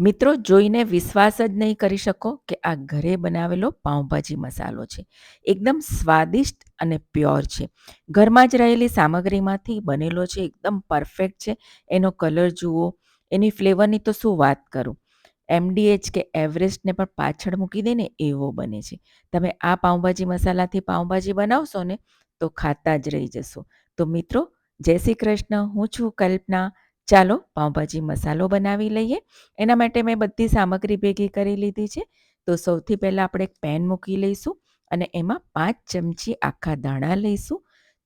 મિત્રો, જોઈને વિશ્વાસ જ નહીં કરી શકો કે આ ઘરે બનાવેલો પાઉંભાજી મસાલો છે. એકદમ સ્વાદિષ્ટ અને પ્યોર છે. ઘરમાં જ રહેલી સામગ્રીમાંથી બનેલો છે, એકદમ પરફેક્ટ છે. એનો કલર જુઓ, એની ફ્લેવરની તો શું વાત કરું? એમડીએચ કે એવરેસ્ટને પણ પાછળ મૂકી દે એવો બને છે. તમે આ પાઉંભાજી મસાલાથી પાઉંભાજી બનાવશો ને, તો ખાતા જ રહી જશો. તો મિત્રો, જય શ્રી કૃષ્ણ. હું છું કલ્પના. ચાલો પાઉંભાજી મસાલો બનાવી લઈએ. એના માટે મેં બધી સામગ્રી ભેગી કરી લીધી છે. તો સૌથી પહેલાં આપણે એક પેન મૂકી લઈશું અને એમાં પાંચ ચમચી આખા દાણા લઈશું,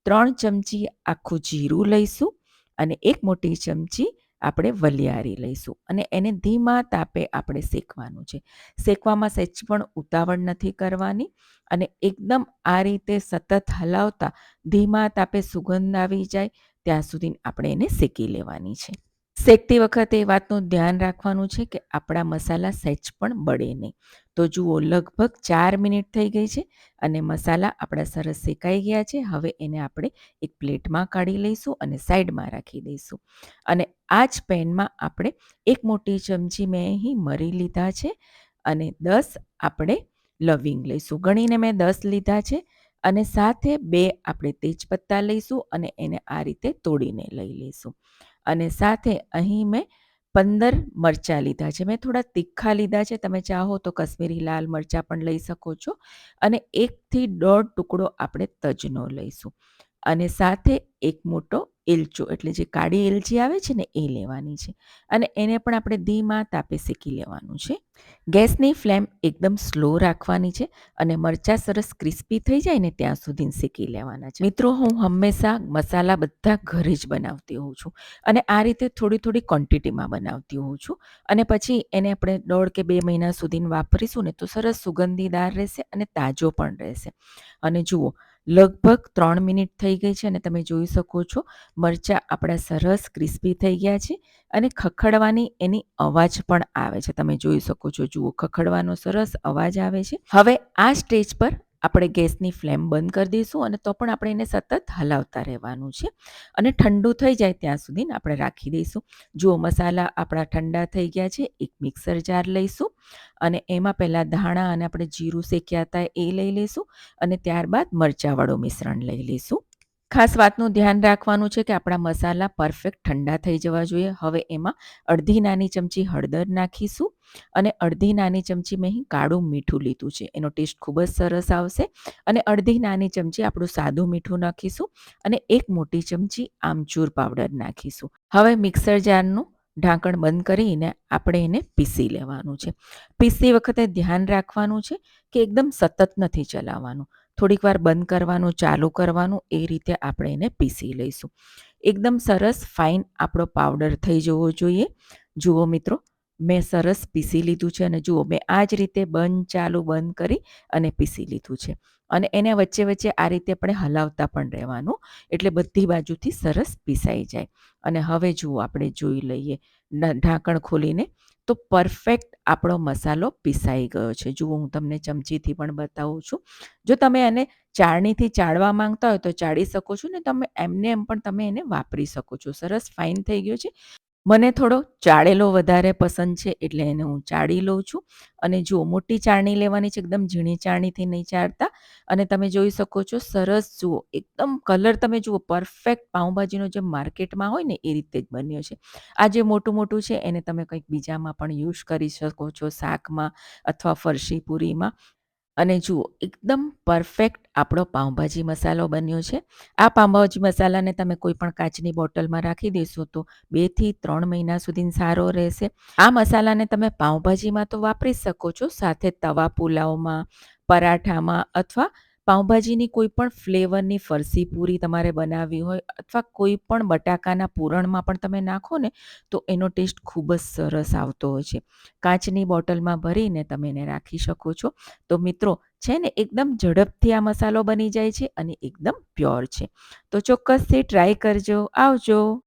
ત્રણ ચમચી આખું જીરું લઈશું અને એક મોટી ચમચી આપણે વલિયારી લઈશું. અને એને ધીમા તાપે આપણે શેકવાનું છે. શેકવામાં સહેજ પણ ઉતાવળ નથી કરવાની અને એકદમ આ રીતે સતત હલાવતા ધીમા તાપે સુગંધ આવી જાય ત્યાં સુધી આપણે એને શેકી લેવાની છે. શેકતી વખતે એ વાતનું ધ્યાન રાખવાનું છે કે આપણા મસાલા સહેજ પણ બળે નહીં. તો જુઓ, લગભગ ચાર મિનિટ થઈ ગઈ છે અને મસાલા આપણા સરસ શેકાઈ ગયા છે. હવે એને આપણે એક પ્લેટમાં કાઢી લઈશું અને સાઈડમાં રાખી દઈશું. અને આ જ પેનમાં આપણે એક મોટી ચમચી મેં અહીં મરી લીધા છે અને દસ આપણે લવિંગ લઈશું. ગણીને મેં દસ લીધા છે. અને સાથે બે આપણે તેજપત્તા લઈશું અને એને આ રીતે તોડીને લઈ લઈશું. અને સાથે અહીં મેં પંદર મરચાં લીધા છે. મેં થોડા તીખા લીધા છે. તમે ચાહો તો કશ્મીરી લાલ મરચાં પણ લઈ શકો છો. અને એકથી દોઢ ટુકડો આપણે તજનો લઈશું. અને સાથે એક મોટો એલચો, એટલે જે કાળી એલચી આવે છે ને એ લેવાની છે. અને એને પણ આપણે ધીમા તાપે શેકી લેવાનું છે. ગેસની ફ્લેમ એકદમ સ્લો રાખવાની છે અને મરચાં સરસ ક્રિસ્પી થઈ જાય ને ત્યાં સુધી શેકી લેવાના છે. મિત્રો, હું હંમેશા મસાલા બધા ઘરે જ બનાવતી હોઉં છું અને આ રીતે થોડી થોડી ક્વોન્ટિટીમાં બનાવતી હોઉં છું. અને પછી એને આપણે દોઢ કે બે મહિના સુધી વાપરીશું ને તો સરસ સુગંધીદાર રહેશે અને તાજો પણ રહેશે. અને જુઓ લગભગ ત્રણ મિનિટ થઈ ગઈ છે અને તમે જોઈ શકો છો, મરચાં આપણા સરસ ક્રિસ્પી થઈ ગયા છે અને ખખડવાની એની અવાજ પણ આવે છે. તમે જોઈ શકો છો, જુઓ, ખખડવાનો સરસ અવાજ આવે છે. હવે આ સ્ટેજ પર આપણે ગેસની ફ્લેમ બંધ કરી દઈશું અને તો પણ આપણે એને સતત હલાવતા રહેવાનું છે. અને ઠંડુ થઈ જાય ત્યાં સુધી આપણે રાખી દઈશું. જુઓ મસાલા આપણા ઠંડા થઈ ગયા છે, એક મિક્સર જાર લઈશું અને એમાં પહેલાં ધાણા અને આપણે જીરું શેક્યા હતા એ લઈ લઈશું અને ત્યારબાદ મરચાંવાળું મિશ્રણ લઈ લઈશું. ખાસ વાતનું ધ્યાન રાખવાનું છે કે આપણા મસાલા પરફેક્ટ ઠંડા થઈ જવા જોઈએ. હવે એમાં અડધી નાની ચમચી હળદર નાખીશું અને અડધી નાની ચમચી મેં કાળું મીઠું લીધું છે. એનો ટેસ્ટ ખૂબ જ સરસ આવશે અને અડધી નાની ચમચી આપણું સાદું મીઠું નાખીશું અને એક મોટી ચમચી આમચૂર પાવડર નાખીશું. હવે મિક્સર જારનું ઢાંકણ બંધ કરીને આપણે એને પીસી લેવાનું છે. પીસતી વખતે ધ્યાન રાખવાનું છે કે એકદમ સતત નથી ચલાવવાનું. થોડીક વાર બંધ કરવાનું, ચાલુ કરવાનું, એ રીતે આપણે એને પીસી લઈશું. એકદમ સરસ, ફાઇન આપણો પાવડર થઈ જવો જોઈએ. જુઓ મિત્રો, મેં સરસ પીસી લીધું છે અને જુઓ, મેં આ જ રીતે બંધ, ચાલુ, બંધ કરી અને પીસી લીધું છે. અને એને વચ્ચે વચ્ચે આ રીતે આપણે હલાવતા પણ રહેવાનું. એટલે બધી બાજુથી સરસ પીસાઈ જાય. અને હવે જુઓ, આપણે જોઈ લઈએ. ઢાંકણ ખોલીને તો પરફેક્ટ આપણો મસાલો પીસાઈ ગયો છે. જુઓ, હું તમને ચમચીથી પણ બતાવું છું. જો તમે એને ચાળણીથી ચાળવા માંગતા હોય તો ચાળી શકો છો ને તમે એમને એમ પણ તમે એને વાપરી શકો છો. સરસ ફાઇન થઈ ગયો છે. મને થોડો ચાળેલો વધારે પસંદ છે એટલે એને હું ચાળી લઉં છું. અને જુઓ, મોટી ચાળણી લેવાની છે, એકદમ ઝીણી ચાળણીથી નહીં ચાળતા. અને તમે જોઈ શકો છો, સરસ જુઓ, એકદમ કલર તમે જુઓ, પરફેક્ટ પાઉંભાજીનો જે માર્કેટમાં હોય ને એ રીતે જ બન્યો છે. આ જે મોટું મોટું છે, એને તમે કંઈક બીજામાં પણ યુઝ કરી શકો છો, શાકમાં અથવા ફરસી પૂરીમાં અને જુઓ, એકદમ પરફેક્ટ આપણો પાઉંભાજી મસાલો બન્યો છે. આ પાઉંભાજી મસાલાને તમે કોઈ પણ કાચની બોટલમાં રાખી દેશો તો બેથી ત્રણ મહિના સુધી સારો રહેશે. આ મસાલાને તમે પાઉંભાજીમાં તો વાપરી શકો છો, સાથે તવા પુલાવમાં, પરાઠામાં અથવા પાઉંભાજીની કોઈ પણ ફ્લેવરની ફરસી પૂરી તમારે બનાવવી હોય અથવા કોઈ પણ બટાકાના પૂરણમાં પણ તમે નાખો ને, તો એનો ટેસ્ટ ખૂબ જ સરસ આવતો હોય છે. કાચની બોટલમાં ભરીને તમે એને રાખી શકો છો. તો મિત્રો, છે ને, એકદમ ઝડપથી આ મસાલો બની જાય છે અને એકદમ પ્યોર છે. તો ચોક્કસથી ટ્રાય કરજો. આવજો.